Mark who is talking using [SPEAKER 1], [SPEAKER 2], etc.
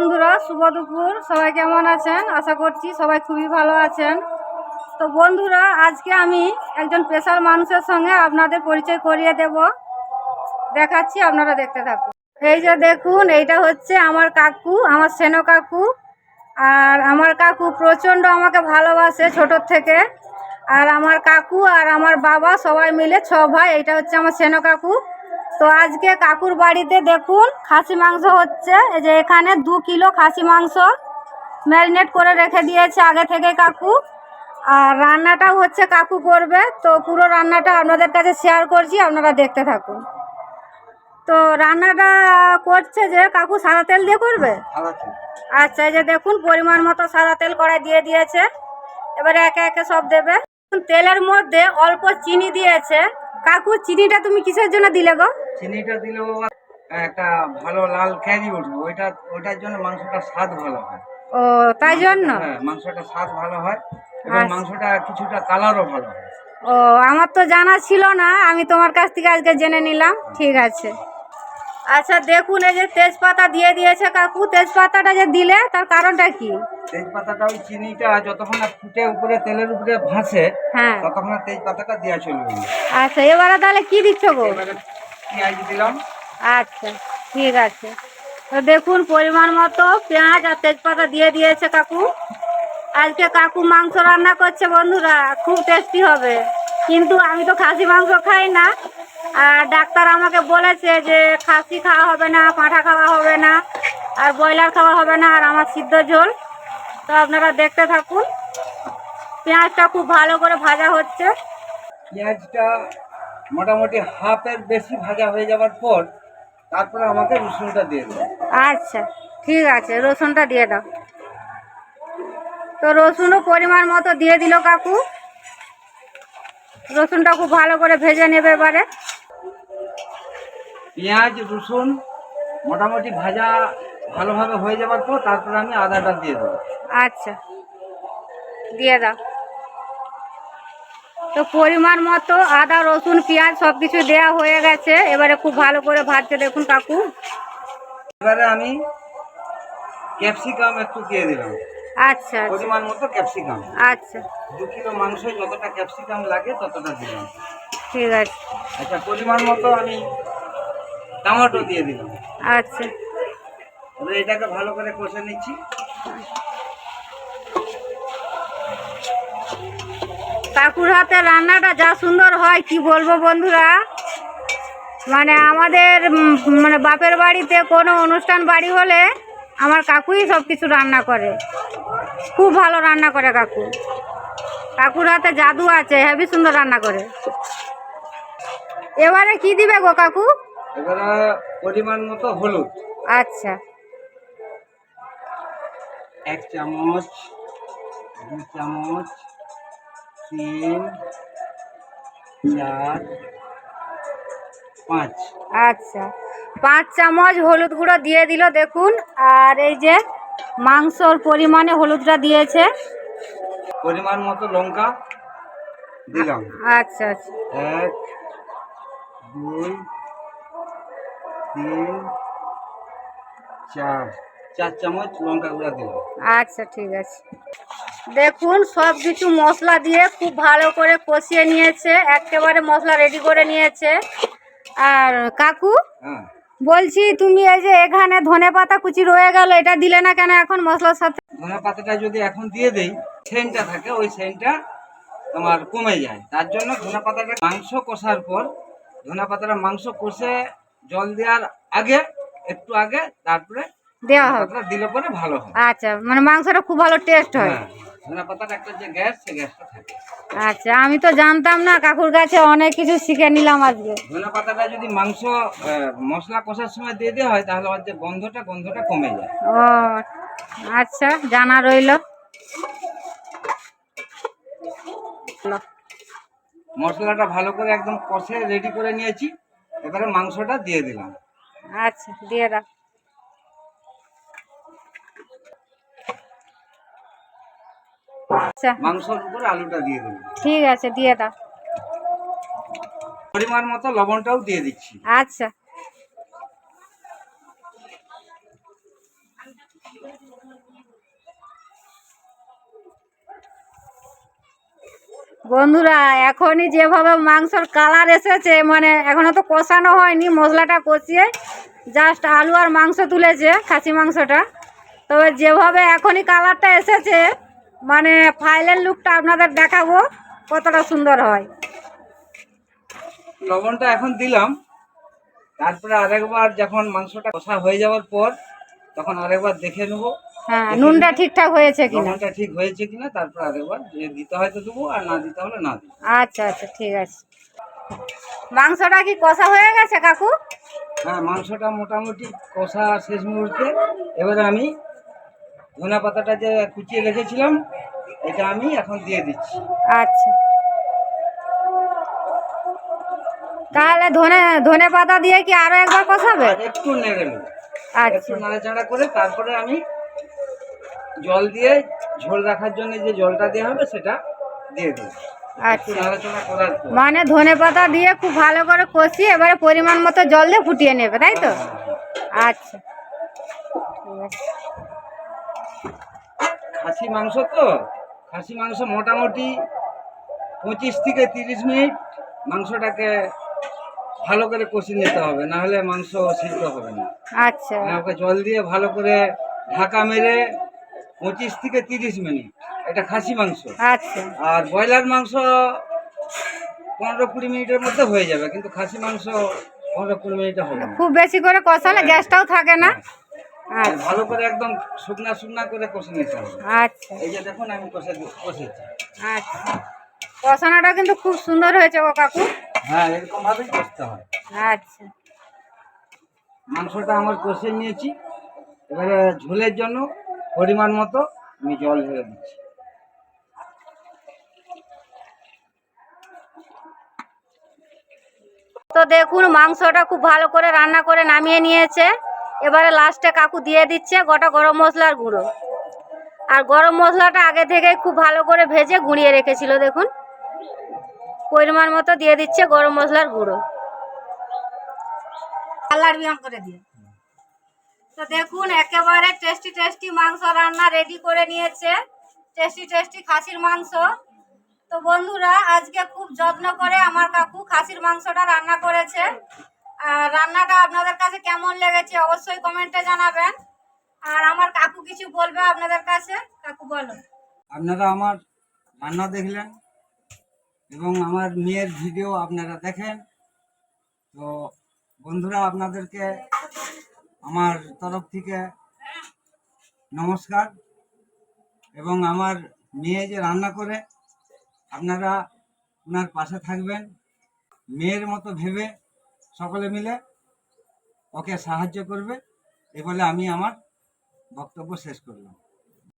[SPEAKER 1] বন্ধুরা, শুভ দুপুর। সবাই কেমন আছেন? আশা করছি সবাই খুবই ভালো আছেন। তো বন্ধুরা, আজকে আমি একজন স্পেশাল মানুষের সঙ্গে আপনাদের পরিচয় করিয়ে দেব। দেখাচ্ছি, আপনারা দেখতে থাকুন। এই যে দেখুন, এইটা হচ্ছে আমার কাকু, আমার সেনো কাকু। আর আমার কাকু প্রচণ্ড আমাকে ভালোবাসে ছোটোর থেকে। আর আমার কাকু আর আমার বাবা সবাই মিলে, ছ ভাই, এইটা হচ্ছে আমার সেনো কাকু। তো আজকে কাকুর বাড়িতে দেখুন খাসি মাংস হচ্ছে। এই যে এখানে দু কিলো খাসি মাংস ম্যারিনেট করে রেখে দিয়েছে আগে থেকে কাকু। আর রান্নাটাও হচ্ছে কাকু করবে। তো পুরো রান্নাটা আপনাদের কাছে শেয়ার করছি আপনারা দেখতে থাকুন। তো রান্নাটা করছে যে কাকু সাদা তেল দিয়ে করবে? আচ্ছা এই যে দেখুন পরিমাণ মতো সাদা তেল কড়াই দিয়ে দিয়েছে। এবারে একে একে সব দেবে। তেলের মধ্যে অল্প চিনি দিয়েছে। কাকু চিনিটা তুমি কিসের জন্য দিলে গো?
[SPEAKER 2] চিনিটা দিলে বাবা একটা ভালো লাল ক্যারি উঠবে ওইটা ওইটার জন্য মাংসটা স্বাদ ভালো হয়।
[SPEAKER 1] ও তাই জন্য?
[SPEAKER 2] হ্যাঁ মাংসটা স্বাদ ভালো হয় এবং
[SPEAKER 1] আচ্ছা।
[SPEAKER 2] মাংসটা কিছুটা কালারও ভালো হয়।
[SPEAKER 1] ও আমার তো জানা ছিল না আমি তোমার কাছ থেকে আজকে জেনে নিলাম। ঠিক আছে। আচ্ছা দেখুন এই যে তেজপাতা দিয়ে দিয়েছে কাকু। তেজপাতাটা যে দিলে তার কারণটা কি?
[SPEAKER 2] তেজপাতাটা ওই চিনিটা যতক্ষণ না ফুটে উপরে তেলের উপরে ভাসে
[SPEAKER 1] হ্যাঁ।
[SPEAKER 2] ততক্ষণ তেজপাতাটা দেওয়া চলবে।
[SPEAKER 1] আচ্ছা এবারে তাহলে কি দিচ্ছ গো?
[SPEAKER 2] পেঁয়াজ দিলাম।
[SPEAKER 1] আচ্ছা ঠিক আছে। তো দেখুন পরিমাণ মতো পেঁয়াজ আর তেজপাতা দিয়ে দিয়েছে কাকু। আজকে কাকু মাংস রান্না করছে বন্ধুরা। খুব টেস্টি হবে। কিন্তু আমি তো খাসি মাংস খাই না। ডাক্তার আমাকে বলেছে যে খাসি খাওয়া হবে না পাঁঠা খাওয়া হবে না আর ব্রয়লার খাওয়া হবে না আর আমার সিদ্ধ ঝোল। তো আপনারা দেখতে থাকুন। পেঁয়াজটা খুব ভালো করে ভাজা হচ্ছে।
[SPEAKER 2] পেঁয়াজটা মোটামুটি হাফের বেশি ভাজা হয়ে যাওয়ার পর তারপরে আমাকে রসুনটা দিয়ে দেবে।
[SPEAKER 1] আচ্ছা ঠিক আছে রসুনটা দিয়ে দাও। তো রসুনও পরিমাণ মতো দিয়ে দিল কাকু। রসুনটা খুব ভালো করে ভেজে নেবে এবারে।
[SPEAKER 2] পেঁয়াজ রসুন মোটামুটি ভাজা ভালোভাবে হয়ে যাওয়ার পর তারপরে আমি আদাটা দিয়ে দেবো।
[SPEAKER 1] আচ্ছা। দিয়ে দাও। তো পরিমাণ মতো আদা রসুন পেঁয়াজ সব কিছু দেওয়া হয়ে গেছে। এবারে খুব ভালো করে ভাজছে দেখুন কাকু।
[SPEAKER 2] এবারে আমি ক্যাপসিকাম একটু দিয়ে দিলাম।
[SPEAKER 1] আচ্ছা আচ্ছা।
[SPEAKER 2] পরিমাণ মতো ক্যাপসিকাম।
[SPEAKER 1] আচ্ছা।
[SPEAKER 2] দু কিলো মাংস যতটা ক্যাপসিকাম লাগে ততটা দিলাম।
[SPEAKER 1] ঠিক আছে।
[SPEAKER 2] আচ্ছা পরিমাণ মতো আমি টমেটো দিয়ে দিলাম।
[SPEAKER 1] আচ্ছা।
[SPEAKER 2] এটাকে ভালো করে কষে নিচ্ছি।
[SPEAKER 1] কাকুর হাতে রান্নাটা যা সুন্দর হয় কি বলব বন্ধুরা? মানে আমাদের মানে বাপের বাড়িতে কোনো অনুষ্ঠান বাড়ি হলে আমার কাকুই সব কিছু রান্না করে। খুব ভালো রান্না করে কাকু। কাকুর হাতে জাদু আছে হেবি সুন্দর রান্না করে। এবারে কি দিবে গো কাকু?
[SPEAKER 2] এবারে পরিমাণ মতো হলুদ।
[SPEAKER 1] আচ্ছা।
[SPEAKER 2] এক চামচ দু চামচ তিন চার পাঁচ।
[SPEAKER 1] আচ্ছা। পাঁচ চামচ হলুদ গুঁড়ো দিয়ে দিল দেখুন। আর এই যে মাংসর পরিমাণে হলুদটা দিয়েছে।
[SPEAKER 2] পরিমাণ মতো লঙ্কা দিলাম।
[SPEAKER 1] আচ্ছা আচ্ছা।
[SPEAKER 2] এক দুই তিন চার। চার চামচ লঙ্কা গুঁড়া দিলাম
[SPEAKER 1] আচ্ছা ঠিক আছে। দেখুন সব কিছু মশলা দিয়ে খুব ভালো করে কষিয়ে নিয়েছে একেবারে মশলা রেডি করে নিয়েছে। আর কাকু
[SPEAKER 2] হ্যাঁ।
[SPEAKER 1] বলছি তুমি এই যে এখানে ধনে পাতা কুচি রয়ে গেল এটা দিলে না কেন এখন মশলার সাথে?
[SPEAKER 2] ধনে পাতাটা যদি এখন দিয়ে দেই সেন্টটা থাকে ওই সেন্টটা তোমার কমে যায়। তার জন্য ধনে পাতাটা মাংস কষার পর ধনে পাতাটা মাংস কষে জল দেওয়ার আগে একটু আগে তারপরে
[SPEAKER 1] দেওয়া হবে।
[SPEAKER 2] দিলে পরে ভালো হয়।
[SPEAKER 1] আচ্ছা মানে মাংসটা খুব ভালো টেস্ট হয়।
[SPEAKER 2] হ্যাঁ
[SPEAKER 1] আচ্ছা আমি তো জানতাম না কাকুর কাছে অনেক কিছু শিখে নিলাম আজকে।
[SPEAKER 2] ধনে পাতাটা যদি মাংস মশলা কষার সময় দিয়ে দেওয়া হয় তাহলে ওর যে গন্ধটা গন্ধটা কমে যায়।
[SPEAKER 1] ও আচ্ছা জানা রইল।
[SPEAKER 2] মশলাটা ভালো করে একদম কষে রেডি করে নিয়েছি। এবারে মাংসটা দিয়ে দিলাম।
[SPEAKER 1] আচ্ছা দিয়ে দাও। আচ্ছা।
[SPEAKER 2] মাংসর উপরে আলুটা দিয়ে দিলাম।
[SPEAKER 1] ঠিক আছে দিয়ে দাও।
[SPEAKER 2] পরিমাণ মতো লবণটাও দিয়ে দিচ্ছি।
[SPEAKER 1] আচ্ছা। বন্ধুরা, এখনই যেভাবে মাংসর কালার এসেছে মানে এখনও তো কষানো হয়নি, মশলাটা কষিয়ে জাস্ট আলু আর মাংস তুলেছে, খাসি মাংসটা। তবে যেভাবে এখনই কালারটা এসেছে মানে ফাইলের লুকটা আপনাদের দেখাবো, কতটা সুন্দর হয়।
[SPEAKER 2] লবণটা এখন দিলাম। তারপরে আরেকবার যখন মাংসটা কষা হয়ে যাওয়ার পর, তখন আরেকবার দেখে নেব।
[SPEAKER 1] হ্যাঁ নুনটা ঠিকঠাক হয়েছে কিনা?
[SPEAKER 2] লবণটা ঠিক হয়েছে কিনা তারপর আরেকবার যে দিতে হয় তো দেবো আর না দিতে হলে না দিই
[SPEAKER 1] আচ্ছা আচ্ছা ঠিক আছে। মাংসটা কি কষা হয়ে গেছে কাকু?
[SPEAKER 2] হ্যাঁ মাংসটা মোটামুটি কষা শেষ মুহূর্তে। এবারে আমি ধনে পাতাটা যে কুচিয়ে রেখেছিলাম এটা আমি এখন দিয়ে দিচ্ছি।
[SPEAKER 1] আচ্ছা। তাহলে ধনে ধনে পাতা দিয়ে কি আরও একবার কষাবে?
[SPEAKER 2] একটু নেড়ে নেব।
[SPEAKER 1] আচ্ছা।
[SPEAKER 2] একটু নাড়াচাড়া করে তারপরে আমি জল দিয়ে ঝোল রাখার জন্য যে জলটা দেওয়া হবে সেটা দিয়ে দেবো।
[SPEAKER 1] আচ্ছা। মানে ধনে পাতা দিয়ে খুব ভালো করে কষিয়ে এবারে পরিমাণ মতো জল দিয়ে ফুটিয়ে নেবে তাই তো? আচ্ছা। ঠিক
[SPEAKER 2] খাসি মাংস তো? খাসি মাংস মোটামুটি পঁচিশ থেকে তিরিশ মিনিট মাংসটাকে ভালো করে কষিয়ে নিতে হবে না হলে মাংস সিদ্ধ হবে না।
[SPEAKER 1] আচ্ছা।
[SPEAKER 2] মানে জল দিয়ে ভালো করে ঢাকা মেরে পঁচিশ থেকে তিরিশ মিনিট। এটা খাসি মাংস।
[SPEAKER 1] আচ্ছা।
[SPEAKER 2] আর ব্রয়লার মাংস পনেরো কুড়ি মিনিটের মধ্যে হয়ে যাবে কিন্তু খাসি মাংস পনেরো কুড়ি মিনিটে হবে
[SPEAKER 1] খুব বেশি করে কষালে গ্যাসটাও থাকে না?
[SPEAKER 2] আর
[SPEAKER 1] আচ্ছা।
[SPEAKER 2] ভালো করে একদম শুকনা শুকনা করে কষে নিতে হবে।
[SPEAKER 1] আচ্ছা।
[SPEAKER 2] এই যে দেখুন আমি কষে কষেছি।
[SPEAKER 1] আচ্ছা। কষানোটা কিন্তু খুব সুন্দর হয়েছে ও কাকু।
[SPEAKER 2] হ্যাঁ এরকম ভাবেই কষতে হয়।
[SPEAKER 1] আচ্ছা।
[SPEAKER 2] মাংসটা আমার কষে নিয়েছি। এবারে ঝোলের জন্য পরিমাণ মতো আমি জল ঢেলে দিচ্ছি।
[SPEAKER 1] তো দেখুন মাংসটা খুব ভালো করে রান্না করে নামিয়ে নিয়েছে। এবারে লাস্টে কাকু দিয়ে দিচ্ছে গোটা গরম মশলার গুঁড়ো। আর গরম মশলাটা আগে থেকেই খুব ভালো করে ভেজে গুঁড়িয়ে রেখেছিল দেখুন। পরিমাণ মতো দিয়ে দিচ্ছে গরম মশলার গুঁড়ো। কালার বিয়াম করে দিয়ে। তো দেখুন, একেবারে টেস্টি টেস্টি মাংস রান্না রেডি করে নিয়েছে। টেস্টি টেস্টি খাসির মাংস। তো বন্ধুরা, আজকে খুব যত্ন করে আমার কাকু খাসির মাংসটা রান্না করেছে। আর রান্নাটা আপনাদের কাছে কেমন লেগেছে অবশ্যই কমেন্টে জানাবেন। আর আমার কাকু কিছু বলবে আপনাদের কাছে? কাকু, বলো।
[SPEAKER 2] আপনারা আমার রান্না দেখলেন এবং আমার মেয়ের ভিডিও আপনারা দেখেন। তো বন্ধুরা, আপনাদেরকে আমার তরফ থেকে নমস্কার। এবং আমার মেয়ে যে রান্না করে, আপনারা ওনার পাশে থাকবেন। মেয়ের মতো ভেবে সকলে মিলে ওকে সাহায্য করবে। এ বলে আমি আমার বক্তব্য শেষ করলাম।